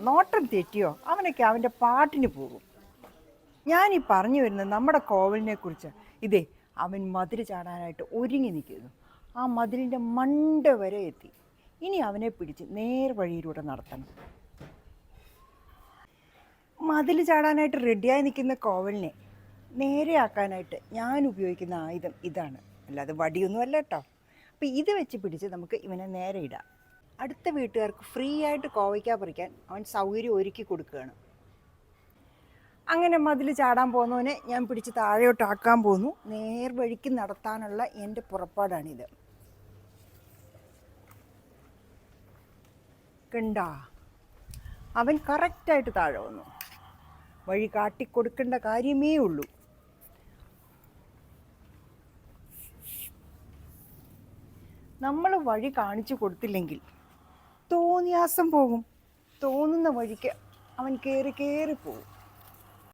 നോട്ടം തെറ്റിയോ? അവനൊക്കെ അവന്റെ പാട്ടിന് പോകും. ഞാനീ പറഞ്ഞു വരുന്നത് നമ്മുടെ കോവലിനെ കുറിച്ച്. ഇതേ അവൻ മതിൽ ചാടാനായിട്ട് ഒരുങ്ങി നിൽക്കുന്നു. ആ മതിലിന്റെ മണ്ട വരെ എത്തി. ഇനി അവനെ പിടിച്ച് നേർ വഴിയിലൂടെ നടത്തണം. മതിൽ ചാടാനായിട്ട് റെഡിയായി നിൽക്കുന്ന കോവലിനെ നേരെയാക്കാനായിട്ട് ഞാൻ ഉപയോഗിക്കുന്ന ആയുധം ഇതാണ്. അല്ലാതെ വടിയൊന്നുമല്ല കേട്ടോ. അപ്പോൾ ഇത് വെച്ച് പിടിച്ച് നമുക്ക് ഇവനെ നേരെ ഇടാം. അടുത്ത വീട്ടുകാർക്ക് ഫ്രീ ആയിട്ട് കോവയ്ക്ക പറിക്കാൻ അവൻ സൗകര്യം ഒരുക്കി കൊടുക്കുകയാണ്. അങ്ങനെ മതിൽ ചാടാൻ പോകുന്നവനെ ഞാൻ പിടിച്ച് താഴോട്ടാക്കാൻ പോന്നു. നേർ വഴിക്ക് നടത്താനുള്ള എന്റെ പുറപ്പാടാണിത്. കണ്ടാ? അവൻ കറക്റ്റായിട്ട് താഴെ വന്നു. വഴി കാട്ടിക്കൊടുക്കേണ്ട കാര്യമേ ഉള്ളൂ. നമ്മൾ വഴി കാണിച്ചു കൊടുത്തില്ലെങ്കിൽ തോന്നിയാസം പോകും. തോന്നുന്ന വഴിക്ക് അവൻ കയറി കയറി പോകും